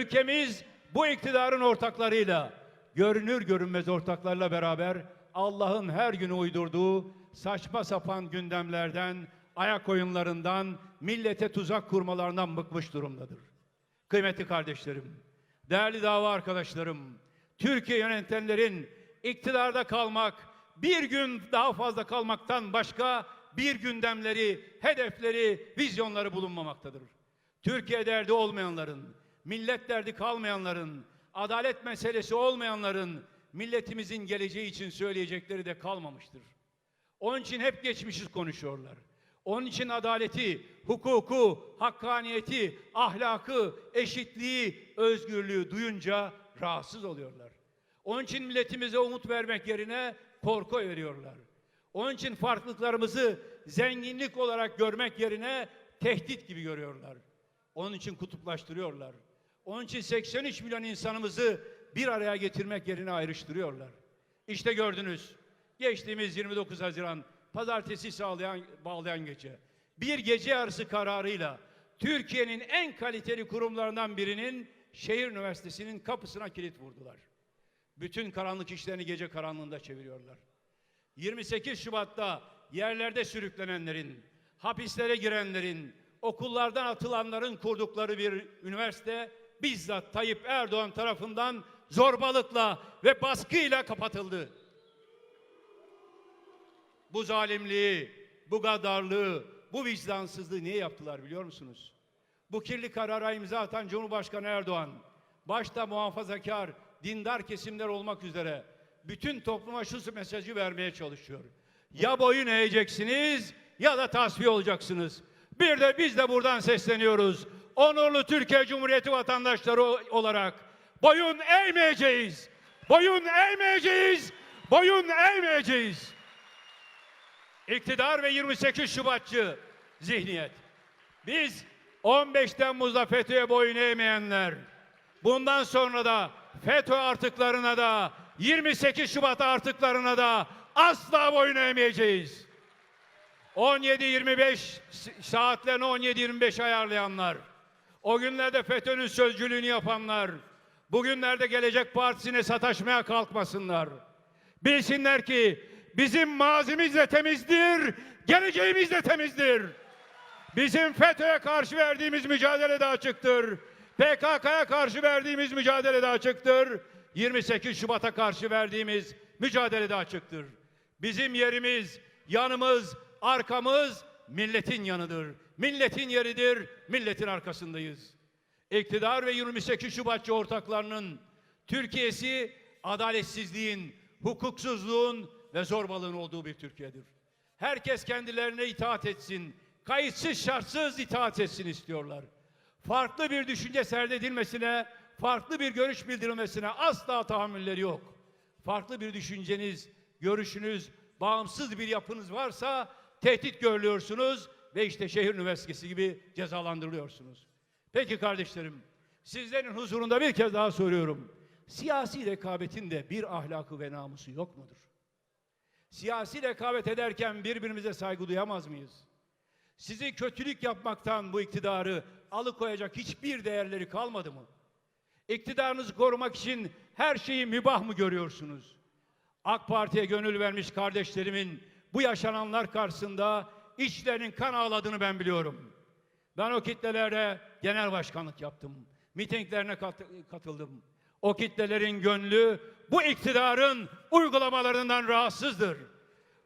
ülkemiz bu iktidarın ortaklarıyla, görünür görünmez ortaklarla beraber Allah'ın her günü uydurduğu saçma sapan gündemlerden, ayak oyunlarından, millete tuzak kurmalarından bıkmış durumdadır. Kıymetli kardeşlerim, değerli dava arkadaşlarım, Türkiye yönetenlerin iktidarda kalmak, bir gün daha fazla kalmaktan başka bir gündemleri, hedefleri, vizyonları bulunmamaktadır. Türkiye derdi olmayanların, millet derdi kalmayanların, adalet meselesi olmayanların milletimizin geleceği için söyleyecekleri de kalmamıştır. Onun için hep geçmişi konuşuyorlar. Onun için adaleti, hukuku, hakkaniyeti, ahlakı, eşitliği, özgürlüğü duyunca rahatsız oluyorlar. Onun için milletimize umut vermek yerine korku veriyorlar. Onun için farklılıklarımızı zenginlik olarak görmek yerine tehdit gibi görüyorlar. Onun için kutuplaştırıyorlar. Onun için 83 milyon insanımızı bir araya getirmek yerine ayrıştırıyorlar. İşte gördünüz. Geçtiğimiz 29 Haziran pazartesi sağlayan, bağlayan gece. Bir gece yarısı kararıyla Türkiye'nin en kaliteli kurumlarından birinin şehir üniversitesinin kapısına kilit vurdular. Bütün karanlık işlerini gece karanlığında çeviriyorlar. 28 Şubat'ta yerlerde sürüklenenlerin, hapislere girenlerin, okullardan atılanların kurdukları bir üniversite bizzat Tayyip Erdoğan tarafından zorbalıkla ve baskıyla kapatıldı. Bu zalimliği, bu gadarlığı, bu vicdansızlığı niye yaptılar biliyor musunuz? Bu kirli karara imza atan Cumhurbaşkanı Erdoğan, başta muhafazakar, dindar kesimler olmak üzere bütün topluma şu mesajı vermeye çalışıyor. Ya boyun eğeceksiniz ya da tasfiye olacaksınız. Bir de biz de buradan sesleniyoruz. Onurlu Türkiye Cumhuriyeti vatandaşları olarak boyun eğmeyeceğiz. Boyun eğmeyeceğiz. Boyun eğmeyeceğiz. İktidar ve 28 Şubatçı zihniyet. Biz 15 Temmuz'da FETÖ'ye boyun eğmeyenler, bundan sonra da FETÖ artıklarına da 28 Şubat artıklarına da asla boyun eğmeyeceğiz. 17-25 saatlerini 17-25 ayarlayanlar, o günlerde FETÖ'nün sözcülüğünü yapanlar, bugünlerde Gelecek Partisi'ne sataşmaya kalkmasınlar. Bilsinler ki bizim mazimiz de temizdir, geleceğimiz de temizdir. Bizim FETÖ'ye karşı verdiğimiz mücadele de açıktır. PKK'ya karşı verdiğimiz mücadele de açıktır. 28 Şubat'a karşı verdiğimiz mücadele de açıktır. Bizim yerimiz, yanımız, arkamız milletin yanıdır. Milletin yeridir, milletin arkasındayız. İktidar ve 28 Şubatçı ortaklarının Türkiye'si adaletsizliğin, hukuksuzluğun ve zorbalığın olduğu bir Türkiye'dir. Herkes kendilerine itaat etsin, kayıtsız şartsız itaat etsin istiyorlar. Farklı bir düşünce serdedilmesine, farklı bir görüş bildirilmesine asla tahammülleri yok. Farklı bir düşünceniz, görüşünüz, bağımsız bir yapınız varsa tehdit görülüyorsunuz ve işte şehir üniversitesi gibi cezalandırılıyorsunuz. Peki kardeşlerim, sizlerin huzurunda bir kez daha soruyorum. Siyasi rekabetin de bir ahlakı ve namusu yok mudur? Siyasi rekabet ederken birbirimize saygı duyamaz mıyız? Sizi kötülük yapmaktan bu iktidarı alıkoyacak hiçbir değerleri kalmadı mı? İktidarınızı korumak için her şeyi mübah mı görüyorsunuz? AK Parti'ye gönül vermiş kardeşlerimin bu yaşananlar karşısında içlerinin kan ağladığını ben biliyorum. Ben o kitlelere genel başkanlık yaptım. Mitinglerine kat- katıldım. O kitlelerin gönlü bu iktidarın uygulamalarından rahatsızdır.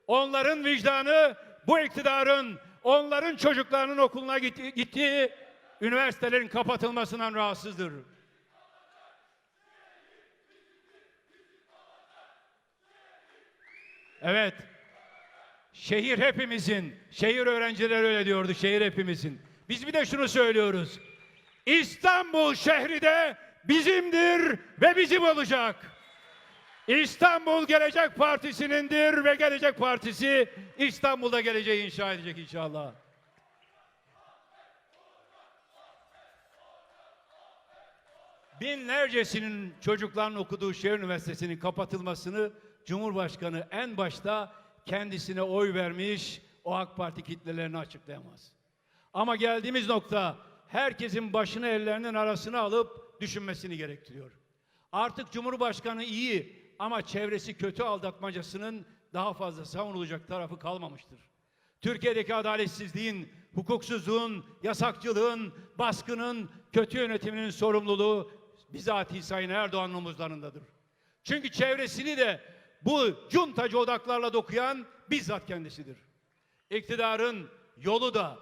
Onların vicdanı bu iktidarın onların çocuklarının okuluna gitti- gittiği üniversitelerin kapatılmasından rahatsızdır. Evet. Şehir hepimizin. Şehir öğrencileri öyle diyordu. Şehir hepimizin. Biz bir de şunu söylüyoruz. İstanbul şehri de bizimdir ve bizim olacak. İstanbul Gelecek Partisi'nindir ve Gelecek Partisi İstanbul'da geleceği inşa edecek inşallah. Binlercesinin çocukların okuduğu şehir üniversitesinin kapatılmasını Cumhurbaşkanı en başta kendisine oy vermiş o AK Parti kitlelerini açıklayamaz. Ama geldiğimiz nokta herkesin başını ellerinin arasına alıp düşünmesini gerektiriyor. Artık Cumhurbaşkanı iyi ama çevresi kötü aldatmacasının daha fazla savunulacak tarafı kalmamıştır. Türkiye'deki adaletsizliğin, hukuksuzluğun, yasakçılığın, baskının, kötü yönetiminin sorumluluğu bizatihi Sayın Erdoğan'ın omuzlarındadır. Çünkü çevresini de bu cuntacı odaklarla dokuyan bizzat kendisidir. İktidarın yolu da,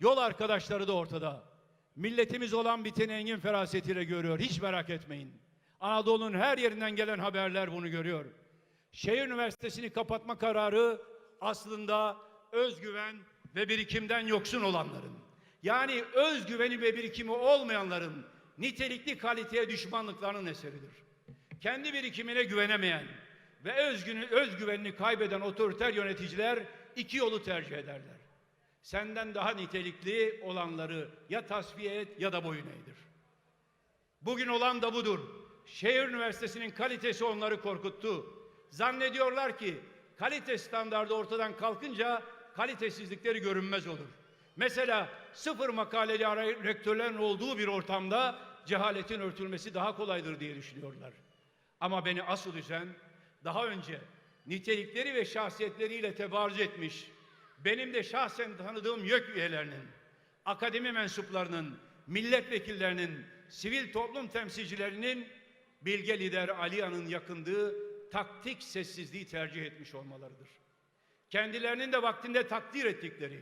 yol arkadaşları da ortada. Milletimiz olan biteni engin ferasetiyle görüyor. Hiç merak etmeyin. Anadolu'nun her yerinden gelen haberler bunu görüyor. Şehir Üniversitesi'ni kapatma kararı aslında özgüven ve birikimden yoksun olanların, yani özgüveni ve birikimi olmayanların nitelikli kaliteye düşmanlıklarının eseridir. Kendi birikimine güvenemeyen ve özgünü, özgüvenini kaybeden otoriter yöneticiler iki yolu tercih ederler. Senden daha nitelikli olanları ya tasfiye et ya da boyun eğdir. Bugün olan da budur. Şehir Üniversitesi'nin kalitesi onları korkuttu. Zannediyorlar ki kalite standardı ortadan kalkınca kalitesizlikleri görünmez olur. Mesela sıfır makaleli rektörlerin olduğu bir ortamda cehaletin örtülmesi daha kolaydır diye düşünüyorlar. Ama beni asıl üzen daha önce nitelikleri ve şahsiyetleriyle tebarüz etmiş, benim de şahsen tanıdığım YÖK üyelerinin, akademi mensuplarının, milletvekillerinin, sivil toplum temsilcilerinin bilge lider Aliyan'ın yakındığı taktik sessizliği tercih etmiş olmalarıdır. Kendilerinin de vaktinde takdir ettikleri,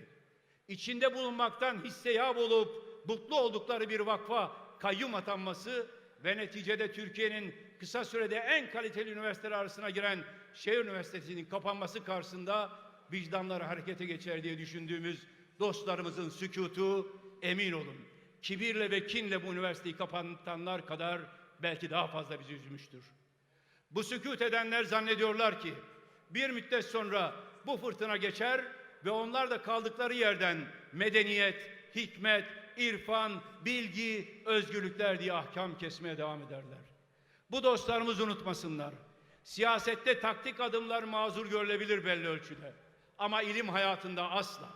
içinde bulunmaktan hisseyab olup mutlu oldukları bir vakfa kayyum atanması ve neticede Türkiye'nin kısa sürede en kaliteli üniversiteler arasına giren şehir üniversitesinin kapanması karşısında vicdanları harekete geçer diye düşündüğümüz dostlarımızın sükutu emin olun. Kibirle ve kinle bu üniversiteyi kapatanlar kadar belki daha fazla bizi üzmüştür. Bu sükut edenler zannediyorlar ki bir müddet sonra bu fırtına geçer ve onlar da kaldıkları yerden medeniyet, hikmet, irfan, bilgi, özgürlükler diye ahkam kesmeye devam ederler. Bu dostlarımız unutmasınlar. Siyasette taktik adımlar mazur görülebilir belli ölçüde. Ama ilim hayatında asla.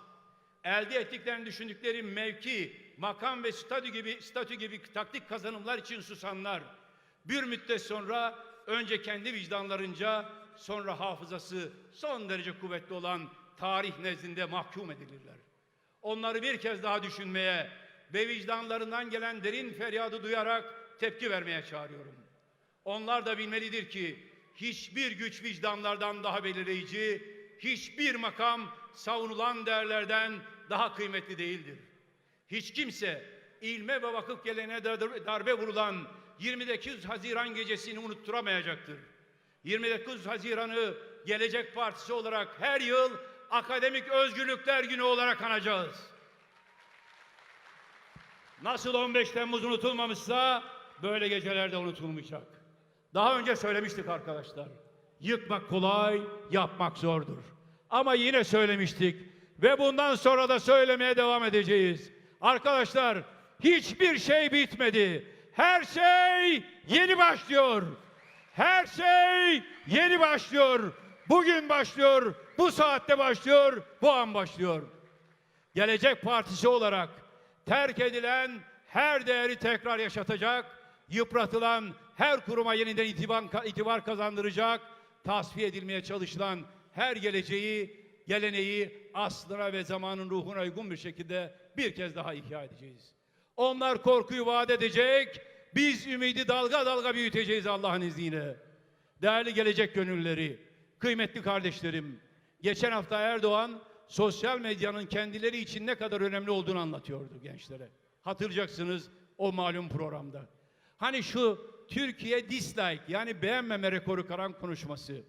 Elde ettiklerini düşündükleri mevki, makam ve statü gibi, statü gibi taktik kazanımlar için susanlar, bir müddet sonra önce kendi vicdanlarınca sonra hafızası son derece kuvvetli olan tarih nezdinde mahkum edilirler. Onları bir kez daha düşünmeye ve vicdanlarından gelen derin feryadı duyarak tepki vermeye çağırıyorum. Onlar da bilmelidir ki hiçbir güç vicdanlardan daha belirleyici, hiçbir makam savunulan değerlerden daha kıymetli değildir. Hiç kimse ilme ve vakıf geleneğine dar- darbe vurulan 29 Haziran gecesini unutturamayacaktır. 29 Haziran'ı Gelecek Partisi olarak her yıl Akademik Özgürlükler Günü olarak anacağız. Nasıl 15 Temmuz unutulmamışsa böyle gecelerde unutulmayacak. Daha önce söylemiştik arkadaşlar. Yıkmak kolay, yapmak zordur. Ama yine söylemiştik ve bundan sonra da söylemeye devam edeceğiz. Arkadaşlar hiçbir şey bitmedi. Her şey yeni başlıyor. Her şey yeni başlıyor. Bugün başlıyor, bu saatte başlıyor, bu an başlyor. Gelecek Partisi olarak terk edilen her değeri tekrar yaşatacak, yıpratılan her kuruma yeniden itibar, kazandıracak, tasfiye edilmeye çalışılan her geleceği, geleneği aslına ve zamanın ruhuna uygun bir şekilde bir kez daha ihya edeceğiz. Onlar korkuyu vaat edecek, biz ümidi dalga dalga büyüteceğiz Allah'ın izniyle. Değerli gelecek gönülleri, kıymetli kardeşlerim, geçen hafta Erdoğan sosyal medyanın kendileri için ne kadar önemli olduğunu anlatıyordu gençlere. Hatırlayacaksınız o malum programda. Hani şu Türkiye dislike yani beğenmeme rekoru kıran konuşması.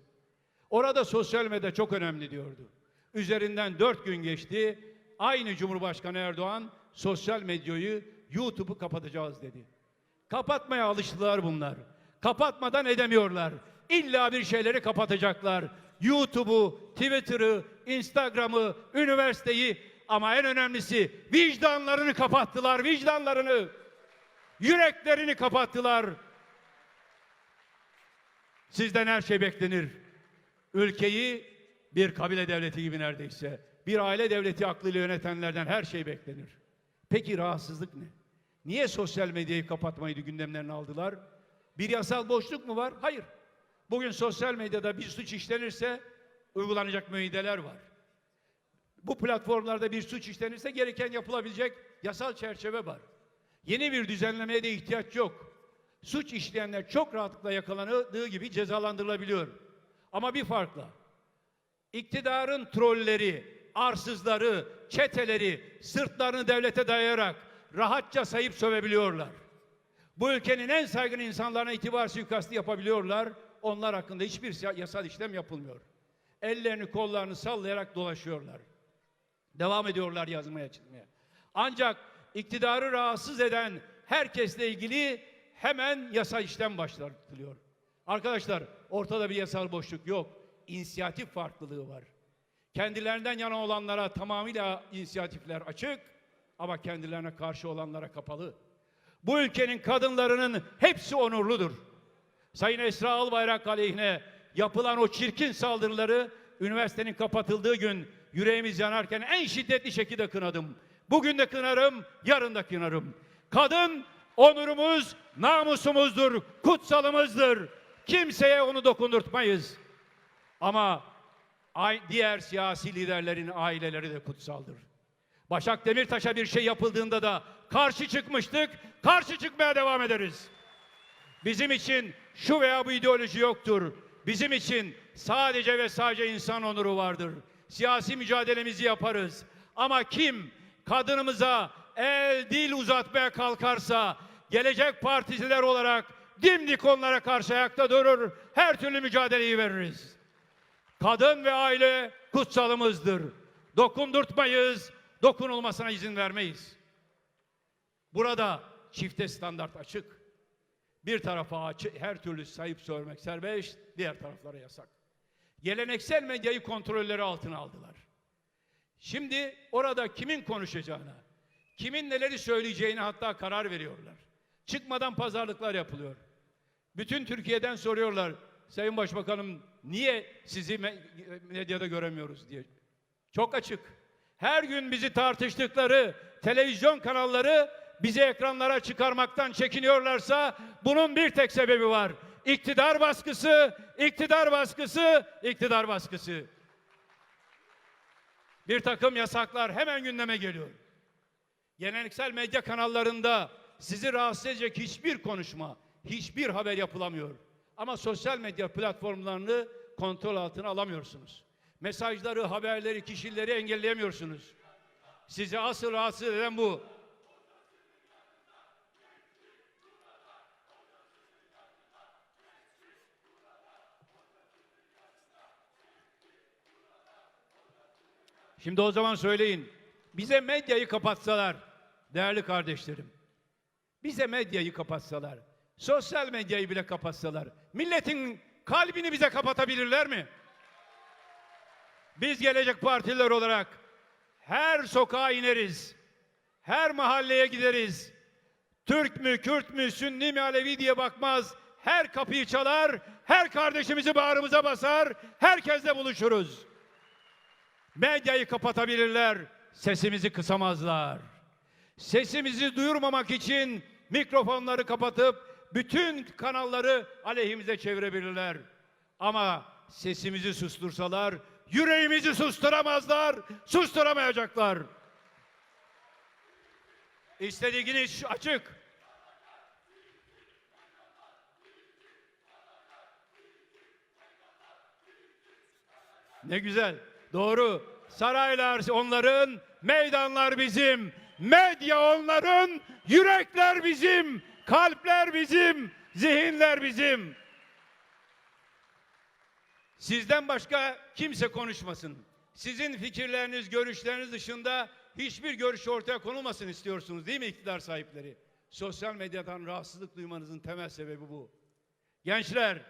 Orada sosyal medya çok önemli diyordu. Üzerinden dört gün geçti. Aynı Cumhurbaşkanı Erdoğan sosyal medyayı YouTube'u kapatacağız dedi. Kapatmaya alıştılar bunlar. Kapatmadan edemiyorlar. İlla bir şeyleri kapatacaklar. YouTube'u, Twitter'ı, Instagram'ı, üniversiteyi ama en önemlisi vicdanlarını kapattılar, vicdanlarını. Yüreklerini kapattılar. Sizden her şey beklenir. Ülkeyi bir kabile devleti gibi neredeyse, bir aile devleti aklıyla yönetenlerden her şey beklenir. Peki rahatsızlık ne? Niye sosyal medyayı kapatmayı gündemlerine aldılar? Bir yasal boşluk mu var? Hayır. Bugün sosyal medyada bir suç işlenirse uygulanacak müeyyideler var. Bu platformlarda bir suç işlenirse gereken yapılabilecek yasal çerçeve var. Yeni bir düzenlemeye de ihtiyaç yok. Suç işleyenler çok rahatlıkla yakalandığı gibi cezalandırılabiliyor. Ama bir farkla. İktidarın trolleri, arsızları, çeteleri sırtlarını devlete dayayarak rahatça sayıp sövebiliyorlar. Bu ülkenin en saygın insanlarına itibar suikastı yapabiliyorlar. Onlar hakkında hiçbir yasal işlem yapılmıyor. Ellerini kollarını sallayarak dolaşıyorlar. Devam ediyorlar yazmaya çizmeye. Ancak iktidarı rahatsız eden herkesle ilgili hemen yasa işlem başlatılıyor. Arkadaşlar ortada bir yasal boşluk yok. İnisiyatif farklılığı var. Kendilerinden yana olanlara tamamıyla inisiyatifler açık ama kendilerine karşı olanlara kapalı. Bu ülkenin kadınlarının hepsi onurludur. Sayın Esra Albayrak aleyhine yapılan o çirkin saldırıları üniversitenin kapatıldığı gün yüreğimiz yanarken en şiddetli şekilde kınadım. Bugün de kınarım, yarın da kınarım. Kadın onurumuz, namusumuzdur, kutsalımızdır. Kimseye onu dokundurtmayız. Ama diğer siyasi liderlerin aileleri de kutsaldır. Başak Demirtaş'a bir şey yapıldığında da karşı çıkmıştık, karşı çıkmaya devam ederiz. Bizim için şu veya bu ideoloji yoktur. Bizim için sadece ve sadece insan onuru vardır. Siyasi mücadelemizi yaparız. Ama kim kadınımıza el dil uzatmaya kalkarsa gelecek particiler olarak dimdik onlara karşı ayakta durur. Her türlü mücadeleyi veririz. Kadın ve aile kutsalımızdır. Dokundurtmayız, dokunulmasına izin vermeyiz. Burada çifte standart açık. Bir tarafa açı- her türlü sayıp söylemek serbest, diğer taraflara yasak. Geleneksel medyayı kontrolleri altına aldılar. Şimdi orada kimin konuşacağına, kimin neleri söyleyeceğine hatta karar veriyorlar. Çıkmadan pazarlıklar yapılıyor. Bütün Türkiye'den soruyorlar, Sayın Başbakanım niye sizi me- medyada göremiyoruz diye. Çok açık. Her gün bizi tartıştıkları televizyon kanalları bizi ekranlara çıkarmaktan çekiniyorlarsa bunun bir tek sebebi var. İktidar baskısı, iktidar baskısı, iktidar baskısı. Bir takım yasaklar hemen gündeme geliyor. Geleneksel medya kanallarında sizi rahatsız edecek hiçbir konuşma, hiçbir haber yapılamıyor. Ama sosyal medya platformlarını kontrol altına alamıyorsunuz. Mesajları, haberleri, kişileri engelleyemiyorsunuz. Sizi asıl rahatsız eden bu. Şimdi o zaman söyleyin. Bize medyayı kapatsalar değerli kardeşlerim. Bize medyayı kapatsalar, sosyal medyayı bile kapatsalar, milletin kalbini bize kapatabilirler mi? Biz gelecek partiler olarak her sokağa ineriz. Her mahalleye gideriz. Türk mü, Kürt mü, Sünni mi, Alevi diye bakmaz. Her kapıyı çalar, her kardeşimizi bağrımıza basar, herkesle buluşuruz. Medyayı kapatabilirler, sesimizi kısamazlar. Sesimizi duyurmamak için mikrofonları kapatıp bütün kanalları aleyhimize çevirebilirler. Ama sesimizi sustursalar yüreğimizi susturamazlar, susturamayacaklar. İstediğiniz açık. Ne güzel. Doğru. Saraylar onların, meydanlar bizim. Medya onların, yürekler bizim, kalpler bizim, zihinler bizim. Sizden başka kimse konuşmasın. Sizin fikirleriniz, görüşleriniz dışında hiçbir görüş ortaya konulmasın istiyorsunuz değil mi iktidar sahipleri? Sosyal medyadan rahatsızlık duymanızın temel sebebi bu. Gençler,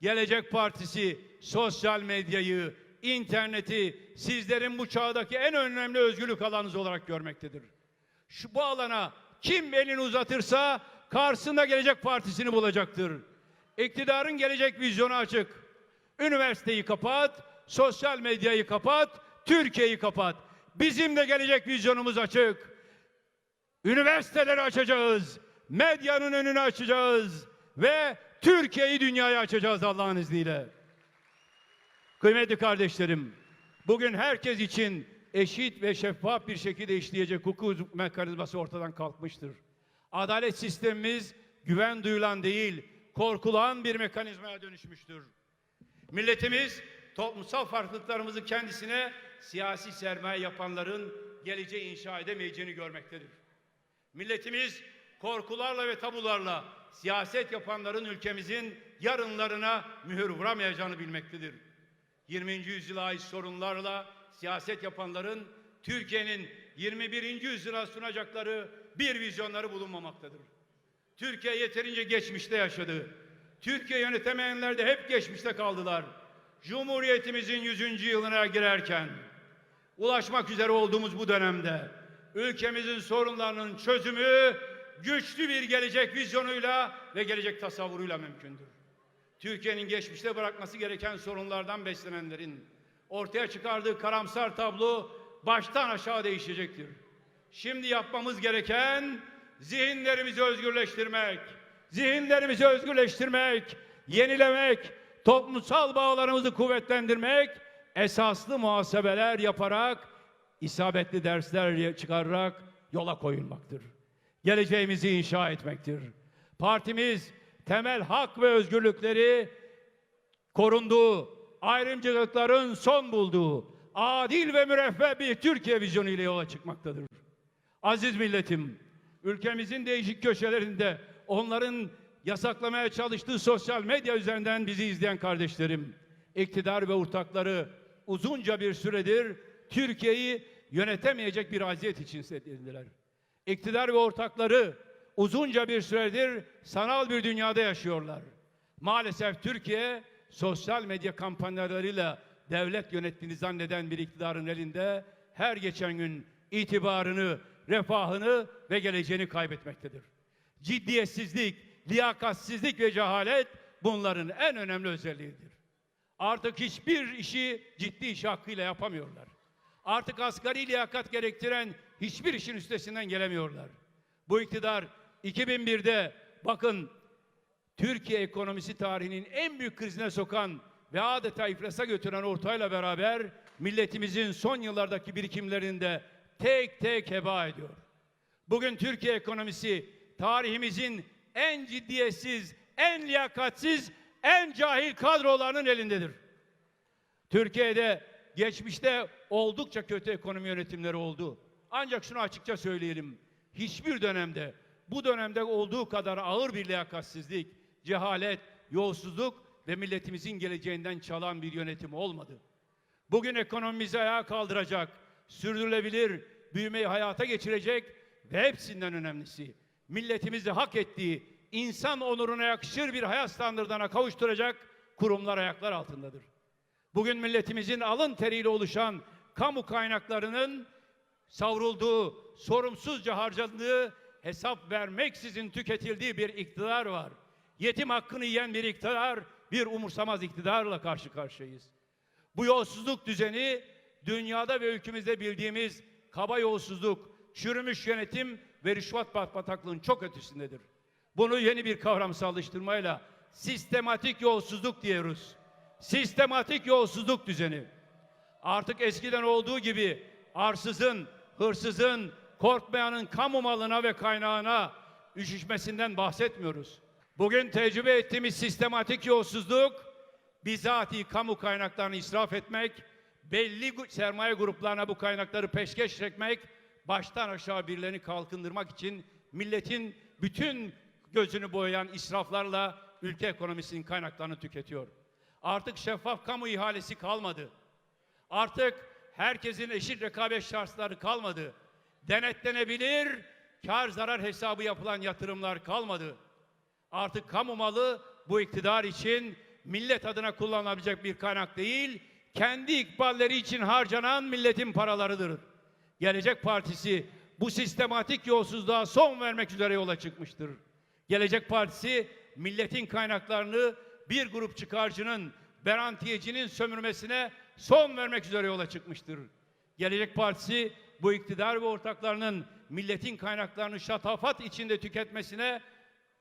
Gelecek Partisi sosyal medyayı, interneti sizlerin bu çağdaki en önemli özgürlük alanınız olarak görmektedir. Şu bu alana kim elini uzatırsa karşısında Gelecek Partisi'ni bulacaktır. İktidarın gelecek vizyonu açık. Üniversiteyi kapat, sosyal medyayı kapat, Türkiye'yi kapat. Bizim de gelecek vizyonumuz açık. Üniversiteleri açacağız. Medyanın önünü açacağız. Ve Türkiye'yi dünyaya açacağız Allah'ın izniyle. Kıymetli kardeşlerim, bugün herkes için eşit ve şeffaf bir şekilde işleyecek hukuk mekanizması ortadan kalkmıştır. Adalet sistemimiz güven duyulan değil, korkulan bir mekanizmaya dönüşmüştür. Milletimiz toplumsal farklılıklarımızı kendisine siyasi sermaye yapanların geleceği inşa edemeyeceğini görmektedir. Milletimiz korkularla ve tabularla siyaset yapanların ülkemizin yarınlarına mühür vuramayacağını bilmektedir. 20. yüzyıla ait sorunlarla siyaset yapanların Türkiye'nin 21. yüzyıla sunacakları bir vizyonları bulunmamaktadır. Türkiye yeterince geçmişte yaşadı. Türkiye yönetemeyenler de hep geçmişte kaldılar. Cumhuriyetimizin 100. yılına girerken ulaşmak üzere olduğumuz bu dönemde ülkemizin sorunlarının çözümü güçlü bir gelecek vizyonuyla ve gelecek tasavvuruyla mümkündür. Türkiye'nin geçmişte bırakması gereken sorunlardan beslenenlerin ortaya çıkardığı karamsar tablo baştan aşağı değişecektir. Şimdi yapmamız gereken zihinlerimizi özgürleştirmek, zihinlerimizi özgürleştirmek, yenilemek, toplumsal bağlarımızı kuvvetlendirmek, esaslı muhasebeler yaparak, isabetli dersler çıkararak yola koyulmaktır. Geleceğimizi inşa etmektir. Partimiz temel hak ve özgürlükleri korunduğu, ayrımcılıkların son bulduğu, adil ve müreffeh bir Türkiye vizyonu ile yola çıkmaktadır. Aziz milletim, ülkemizin değişik köşelerinde onların yasaklamaya çalıştığı sosyal medya üzerinden bizi izleyen kardeşlerim, iktidar ve ortakları uzunca bir süredir Türkiye'yi yönetemeyecek bir vaziyet içindedirler. İktidar ve ortakları uzunca bir süredir sanal bir dünyada yaşıyorlar. Maalesef Türkiye sosyal medya kampanyalarıyla devlet yönettiğini zanneden bir iktidarın elinde her geçen gün itibarını, refahını ve geleceğini kaybetmektedir. Ciddiyetsizlik, liyakatsizlik ve cehalet bunların en önemli özelliğidir. Artık hiçbir işi ciddi iş hakkıyla yapamıyorlar. Artık asgari liyakat gerektiren hiçbir işin üstesinden gelemiyorlar. Bu iktidar 2001'de bakın Türkiye ekonomisi tarihinin en büyük krizine sokan ve adeta iflasa götüren ortayla beraber milletimizin son yıllardaki birikimlerini de tek tek heba ediyor. Bugün Türkiye ekonomisi tarihimizin en ciddiyetsiz, en liyakatsiz, en cahil kadrolarının elindedir. Türkiye'de geçmişte oldukça kötü ekonomi yönetimleri oldu. Ancak şunu açıkça söyleyelim. Hiçbir dönemde bu dönemde olduğu kadar ağır bir liyakatsizlik, cehalet, yolsuzluk ve milletimizin geleceğinden çalan bir yönetim olmadı. Bugün ekonomimizi ayağa kaldıracak, sürdürülebilir büyümeyi hayata geçirecek ve hepsinden önemlisi milletimizi hak ettiği insan onuruna yakışır bir hayat standartına kavuşturacak kurumlar ayaklar altındadır. Bugün milletimizin alın teriyle oluşan kamu kaynaklarının savrulduğu, sorumsuzca harcandığı, hesap vermeksizin tüketildiği bir iktidar var. Yetim hakkını yiyen bir iktidar, bir umursamaz iktidarla karşı karşıyayız. Bu yolsuzluk düzeni dünyada ve ülkemizde bildiğimiz kaba yolsuzluk, çürümüş yönetim ve rüşvet bataklığın çok ötesindedir. Bunu yeni bir kavramsallaştırmayla sistematik yolsuzluk diyoruz. Sistematik yolsuzluk düzeni. Artık eskiden olduğu gibi arsızın, hırsızın, korkmayanın kamu malına ve kaynağına üşüşmesinden bahsetmiyoruz. Bugün tecrübe ettiğimiz sistematik yolsuzluk bizatihi kamu kaynaklarını israf etmek, belli sermaye gruplarına bu kaynakları peşkeş çekmek, baştan aşağı birilerini kalkındırmak için milletin bütün gözünü boyayan israflarla ülke ekonomisinin kaynaklarını tüketiyor. Artık şeffaf kamu ihalesi kalmadı. Artık herkesin eşit rekabet şartları kalmadı. Denetlenebilir, kar zarar hesabı yapılan yatırımlar kalmadı. Artık kamu malı bu iktidar için millet adına kullanılabilecek bir kaynak değil, kendi ikballeri için harcanan milletin paralarıdır. Gelecek Partisi bu sistematik yolsuzluğa son vermek üzere yola çıkmıştır. Gelecek Partisi milletin kaynaklarını bir grup çıkarcının, garantiyecinin sömürmesine son vermek üzere yola çıkmıştır. Gelecek Partisi bu iktidar ve ortaklarının milletin kaynaklarını şatafat içinde tüketmesine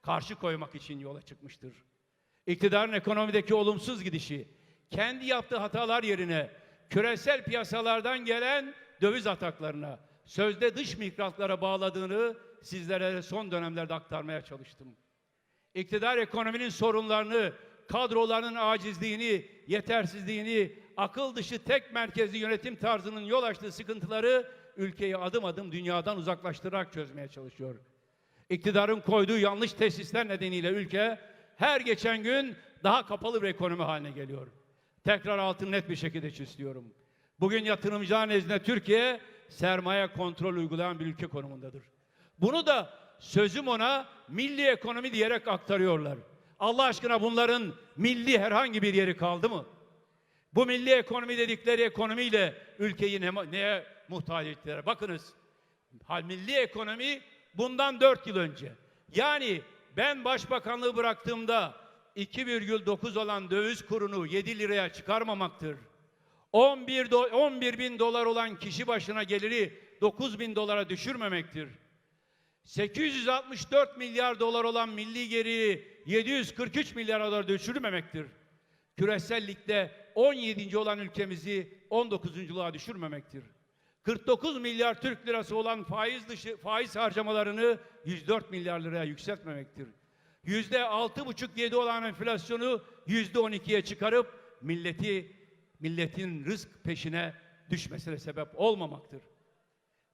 karşı koymak için yola çıkmıştır. İktidarın ekonomideki olumsuz gidişi, kendi yaptığı hatalar yerine küresel piyasalardan gelen döviz ataklarına, sözde dış mihraklara bağladığını sizlere son dönemlerde aktarmaya çalıştım. İktidar ekonominin sorunlarını, kadroların acizliğini, yetersizliğini, akıl dışı tek merkezli yönetim tarzının yol açtığı sıkıntıları ülkeyi adım adım dünyadan uzaklaştırarak çözmeye çalışıyor. İktidarın koyduğu yanlış tesisler nedeniyle ülke her geçen gün daha kapalı bir ekonomi haline geliyor. Tekrar altını net bir şekilde çiziyorum. Bugün yatırımcılar nezdinde Türkiye sermaye kontrol uygulayan bir ülke konumundadır. Bunu da sözüm ona milli ekonomi diyerek aktarıyorlar. Allah aşkına bunların milli herhangi bir yeri kaldı mı? Bu milli ekonomi dedikleri ekonomiyle ülkeyi ne, neye muhtaç ettiler? Bakınız, milli ekonomi bundan 4 yıl önce. Yani ben başbakanlığı bıraktığımda 2,9 olan döviz kurunu 7 liraya çıkarmamaktır. 11, do- 11 bin dolar olan kişi başına geliri 9 bin dolara düşürmemektir. 864 milyar dolar olan milli geliri 743 milyar dolara düşürmemektir. Küresel ligde 17. olan ülkemizi 19.luğa düşürmemektir. 49 milyar Türk lirası olan faiz dışı faiz harcamalarını 104 milyar liraya yükseltmemektir. Yüzde 6,5-7 olan enflasyonu yüzde 12'ye çıkarıp milleti milletin rızk peşine düşmesine sebep olmamaktır.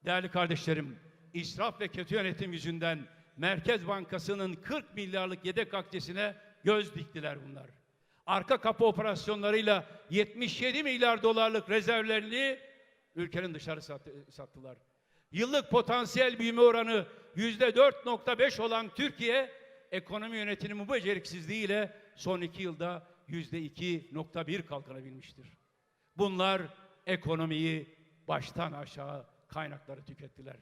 Değerli kardeşlerim, israf ve kötü yönetim yüzünden Merkez Bankası'nın 40 milyarlık yedek akçesine göz diktiler bunlar. Arka kapı operasyonlarıyla 77 milyar dolarlık rezervlerini ülkenin dışarı sattı- sattılar. Yıllık potansiyel büyüme oranı yüzde 4.5 olan Türkiye, ekonomi yönetimi bu beceriksizliğiyle son iki yılda yüzde 2.1 kalkınabilmiştir. Bunlar ekonomiyi baştan aşağı kaynakları tükettiler.